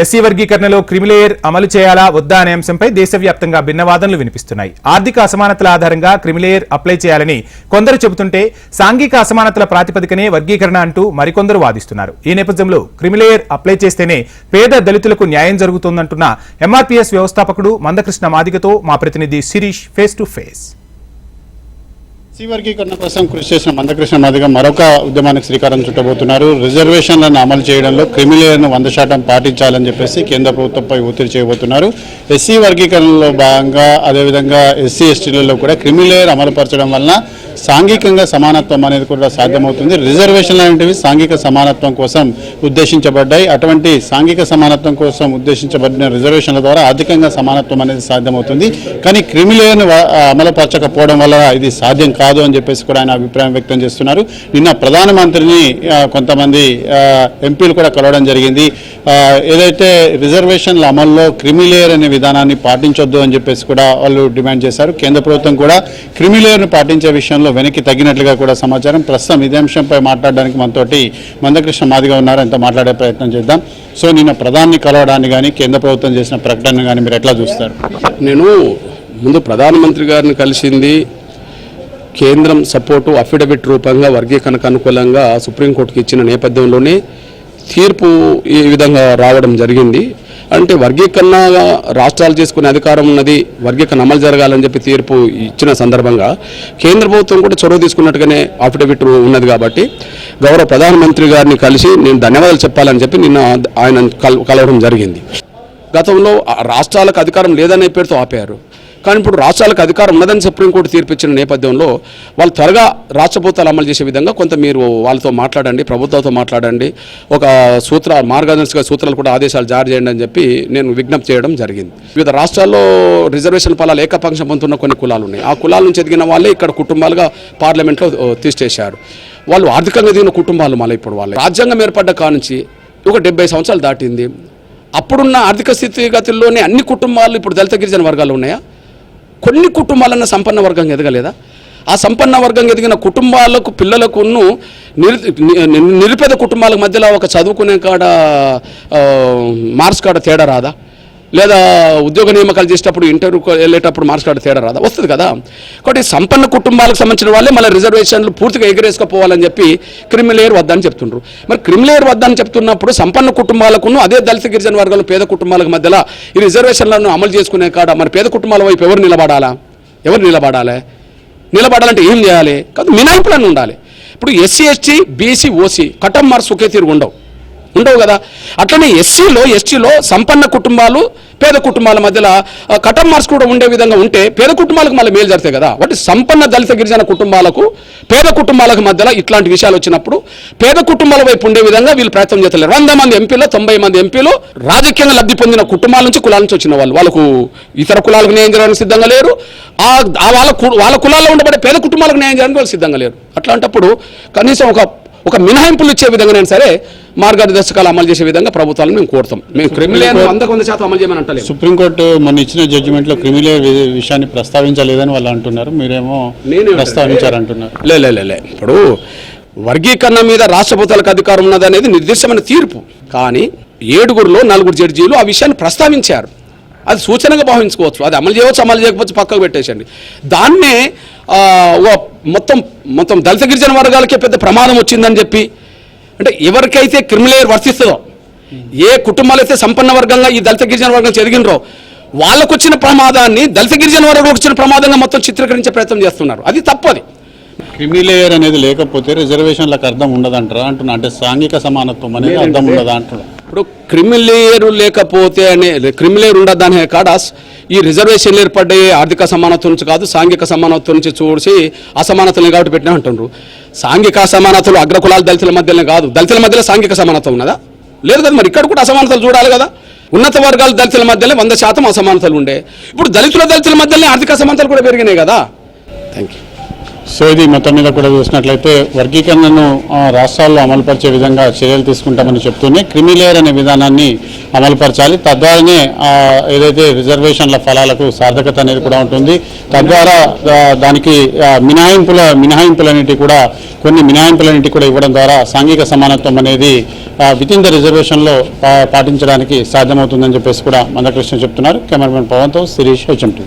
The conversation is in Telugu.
ఎస్సీ వర్గీకరణలో క్రిమిలేయర్ అమలు చేయాలా వద్దా అనే అంశంపై దేశవ్యాప్తంగా భిన్నవాదనలు వినిపిస్తున్నాయి. ఆర్థిక అసమానతల ఆధారంగా క్రిమిలేయర్ అప్లై చేయాలని కొందరు చెబుతుంటే సాంఘిక అసమానతల ప్రాతిపదికనే వర్గీకరణ అంటూ మరికొందరు వాదిస్తున్నారు. ఈ నేపథ్యంలో క్రిమిలేయర్ అప్లై చేస్తేనే పేద దళితులకు న్యాయం జరుగుతుందంటున్న ఎంఆర్పీఎస్ వ్యవస్థాపకుడు మందకృష్ణ మాదిగతో మా ప్రతినిధి శిరీష్ ఫేస్ టు ఫేస్ వర్గీకరణ కోసం కృషి చేసిన మందకృష్ణ మాదిగ మరొక ఉద్యమానికి శ్రీకారం చుట్టబోతున్నారు. రిజర్వేషన్లను అమలు చేయడంలో క్రిమిలేయర్ను వంద శాతం పాటించాలని చెప్పేసి కేంద్ర ప్రభుత్వంపై ఒత్తిడి చేయబోతున్నారు. ఎస్సీ వర్గీకరణలో భాగంగా అదేవిధంగా ఎస్సీ ఎస్టీలలో కూడా క్రిమిలేయర్ అమలుపరచడం వలన సాంఘికంగా సమానత్వం అనేది కూడా సాధ్యమవుతుంది. రిజర్వేషన్లు అనేవి సాంఘిక సమానత్వం కోసం ఉద్దేశించబడ్డాయి. అటువంటి సాంఘిక సమానత్వం కోసం ఉద్దేశించబడిన రిజర్వేషన్ల ద్వారా ఆర్థికంగా సమానత్వం అనేది సాధ్యమవుతుంది. కానీ క్రిమిలేయర్ను అమలుపరచకపోవడం వల్ల ఇది సాధ్యం కాదు. కాదు అని చెప్పేసి కూడా ఆయన అభిప్రాయం వ్యక్తం చేస్తున్నారు. నిన్న ప్రధానమంత్రిని కొంతమంది ఎంపీలు కూడా కలవడం జరిగింది. ఏదైతే రిజర్వేషన్ల అమల్లో క్రిమిలేయర్ అనే విధానాన్ని పాటించొద్దు అని చెప్పేసి కూడా వాళ్ళు డిమాండ్ చేశారు. కేంద్ర ప్రభుత్వం కూడా క్రిమిలేయర్ను పాటించే విషయంలో వెనక్కి తగ్గినట్లుగా కూడా సమాచారం. ప్రస్తుతం ఇదే అంశంపై మాట్లాడడానికి మనతోటి మందకృష్ణ మాదిగా ఉన్నారు. అంతా మాట్లాడే ప్రయత్నం చేద్దాం. సో నిన్న ప్రధాని కలవడాన్ని కానీ కేంద్ర ప్రభుత్వం చేసిన ప్రకటన కానీ మీరు ఎట్లా చూస్తారు? నేను ముందు ప్రధానమంత్రి గారిని కలిసింది కేంద్రం సపోర్టు అఫిడవిట్ రూపంగా వర్గీకరణకు అనుకూలంగా సుప్రీంకోర్టుకి ఇచ్చిన నేపథ్యంలోనే తీర్పు ఈ విధంగా రావడం జరిగింది. అంటే వర్గీకరణ రాష్ట్రాలు చేసుకునే అధికారం ఉన్నది వర్గీకరణ అమలు జరగాలని చెప్పి తీర్పు ఇచ్చిన సందర్భంగా కేంద్ర ప్రభుత్వం కూడా చొరవ తీసుకున్నట్టుగానే అఫిడవిట్ ఉన్నది కాబట్టి గౌరవ ప్రధానమంత్రి గారిని కలిసి నేను ధన్యవాదాలు చెప్పాలని చెప్పి నిన్న ఆయన కలవడం జరిగింది. గతంలో ఆ రాష్ట్రాలకు అధికారం లేదనే పేరుతో ఆపారు. కానీ ఇప్పుడు రాష్ట్రాలకు అధికారం ఉన్నదని సుప్రీంకోర్టు తీర్పిచ్చిన నేపథ్యంలో వాళ్ళు త్వరగా రాష్ట్రపోతాలు అమలు చేసే విధంగా కొంత మీరు వాళ్ళతో మాట్లాడండి ప్రభుత్వంతో మాట్లాడండి ఒక సూత్ర మార్గదర్శక సూత్రాలు కూడా ఆదేశాలు జారీ చేయండి అని చెప్పి నేను విజ్ఞప్తి చేయడం జరిగింది. వివిధ రాష్ట్రాల్లో రిజర్వేషన్ ఫలాలు ఏకపక్షం పొందుతున్న కొన్ని కులాలు ఉన్నాయి. ఆ కులాల నుంచి ఎదిగిన వాళ్ళే ఇక్కడ కుటుంబాలుగా పార్లమెంట్లో ఓ, తీసేశారు వాళ్ళు ఆర్థికంగా ఎదిగిన కుటుంబాలు మళ్ళీ ఇప్పుడు వాళ్ళు. రాజ్యాంగం ఏర్పడ్డ కానుంచి ఒక డెబ్బై సంవత్సరాలు దాటింది. అప్పుడున్న ఆర్థిక స్థితిగతుల్లోనే అన్ని కుటుంబాలు ఇప్పుడు దళిత గిరిజన వర్గాలు ఉన్నాయా? కొన్ని కుటుంబాలన్న సంపన్న వర్గం ఎదగలేదా? ఆ సంపన్న వర్గం ఎదిగిన కుటుంబాలకు పిల్లలకును నిరుపేద కుటుంబాల మధ్యలో ఒక చదువుకునే కాడ మార్క్స్ కాడ తేడా రాదా? లేదా ఉద్యోగ నియామకాలు చేసేటప్పుడు ఇంటర్వ్యూ వెళ్ళేటప్పుడు మార్క్స్ కార్డు తేడా రాదా? వస్తుంది కదా. కాబట్టి సంపన్న కుటుంబాలకు సంబంధించిన వాళ్ళే మళ్ళీ రిజర్వేషన్లు పూర్తిగా ఎగరేసుకుపోవాలని చెప్పి క్రిమిలేయర్ వద్దని చెప్తుండ్రు. మరి క్రిమిలేయర్ వద్దని చెప్తున్నప్పుడు సంపన్న కుటుంబాలకును అదే దళిత గిరిజన వర్గాలు పేద కుటుంబాలకు మధ్యలో ఈ రిజర్వేషన్లను అమలు చేసుకునే కాడ మరి పేద కుటుంబాల వైపు ఎవరు నిలబడాలా? ఎవరు నిలబడాలి? నిలబడాలంటే ఏం చేయాలి? కాదు మినాయింపులను ఉండాలి. ఇప్పుడు ఎస్సీ ఎస్టీ బీసీ ఓసీ కటం మార్క్స్ ఒకే తీరు ఉండవు. ఉండవు కదా? అట్లనే ఎస్సీలో ఎస్టీలో సంపన్న కుటుంబాలు పేద కుటుంబాల మధ్యలో కటం మార్క్స్ కూడా ఉండే విధంగా ఉంటే పేద కుటుంబాలకు మళ్ళీ మేలు జరుగుతాయి కదా? వాటి సంపన్న దళిత గిరిజన కుటుంబాలకు పేద కుటుంబాలకు మధ్యలో ఇట్లాంటి విషయాలు వచ్చినప్పుడు పేద కుటుంబాల వైపు ఉండే విధంగా వీళ్ళు ప్రయత్నం చేస్తలేరు. వంద మంది ఎంపీలో తొంభై మంది ఎంపీలు రాజకీయంగా లబ్ధి పొందిన కుటుంబాల నుంచి కులాల నుంచి వచ్చిన వాళ్ళు. వాళ్ళకు ఇతర కులాలకు న్యాయం చేయడానికి సిద్ధంగా లేరు. ఆ వాళ్ళ కు- వాళ్ళ కులాల్లో ఉండబడే పేద కుటుంబాలకు న్యాయం చేయడానికి వాళ్ళు సిద్ధంగా లేరు. అట్లాంటప్పుడు కనీసం ఒక ఒక మినహాయింపులు ఇచ్చే విధంగానే సరే మార్గదర్శకాలు అమలు చేసే విధంగా ప్రభుత్వాలను మేము కోరుతాం. మేము క్రిమినల్ వందకు వంద శాతం అమలు చేయమని అంటలేము సుప్రీంకోర్టు మొన్న ఇచ్చిన జడ్జిమెంట్లో క్రిమిలేయర్ విషయాన్ని ప్రస్తావించలేదని వాళ్ళు అంటున్నారు. మీరేమో నేనే ప్రస్తావించారంటున్నారు. లే లే, లే, లే. ఇప్పుడు వర్గీకరణ మీద రాష్ట్ర ప్రభుత్వాలకు అధికారం ఉన్నది అనేది నిర్దిష్టమైన తీర్పు. కానీ ఏడుగురులో నలుగురు జడ్జీలు ఆ విషయాన్ని ప్రస్తావించారు. అది సూచనగా భావించుకోవచ్చు. అది అమలు చేయవచ్చు అమలు చేయకపోవచ్చు పక్కకు పెట్టేసండి దాన్నే మొత్తం మొత్తం దళిత గిరిజన వర్గాలకే పెద్ద ప్రమాదం వచ్చిందని చెప్పి అంటే ఎవరికైతే క్రిమిలేయర్ వర్తిస్తుందో ఏ కుటుంబాలు అయితే సంపన్న వర్గంగా ఈ దళిత గిరిజన వర్గం చెదిగినరో వాళ్ళకు వచ్చిన ప్రమాదాన్ని దళిత గిరిజన వర్గం వచ్చిన ప్రమాదంగా మొత్తం చిత్రీకరించే ప్రయత్నం చేస్తున్నారు. అది తప్పది క్రిమిలేయర్ అనేది లేకపోతే రిజర్వేషన్లకు అర్థం ఉండదంటారా అంటున్నా? అంటే సాంఘిక సమానత్వం అనేది అర్థం ఉండదా అంటున్నా? ఇప్పుడు క్రిమిలేయరు లేకపోతే అనే క్రిమిలేయర్ ఉండదు అనే కాడ ఈ రిజర్వేషన్లు ఏర్పడ్డాయి ఆర్థిక సమానత్వం నుంచి కాదు సాంఘిక సమానత్వం నుంచి చూసి అసమానతలు కాబట్టి పెట్టినా అంటుండ్రు. సాంఘిక అసమానతలు అగ్రకులాల దళితుల మధ్యనే కాదు దళితుల మధ్యలో సాంఘిక సమానత ఉన్నదా? లేదు కదా మరి ఇక్కడ కూడా అసమానతలు చూడాలి కదా. ఉన్నత వర్గాల దళితుల మధ్యలో వంద శాతం అసమానతలు ఉండే. ఇప్పుడు దళితుల దళితుల మధ్యలో ఆర్థిక అసమానతలు కూడా పెరిగినాయి కదా. థ్యాంక్ యూ సో ఇది మొత్తం మీద కూడా చూసినట్లయితే వర్గీకరణను రాష్ట్రాల్లో అమలుపరిచే విధంగా చర్యలు తీసుకుంటామని చెప్తూనే క్రిమిలేయర్ అనే విధానాన్ని అమలుపరచాలి. తద్వారానే ఏదైతే రిజర్వేషన్ల ఫలాలకు సార్థకత అనేది కూడా ఉంటుంది. తద్వారా దానికి మినహాయింపుల మినహాయింపులన్నిటి కూడా కొన్ని మినహాయింపులన్నిటి కూడా ఇవ్వడం ద్వారా సాంఘిక సమానత్వం అనేది విత్ ఇన్ ద రిజర్వేషన్లో పాటించడానికి సాధ్యమవుతుందని చెప్పేసి కూడా మందకృష్ణ చెప్తున్నారు. Cameraman పవన్తో Sirish HMT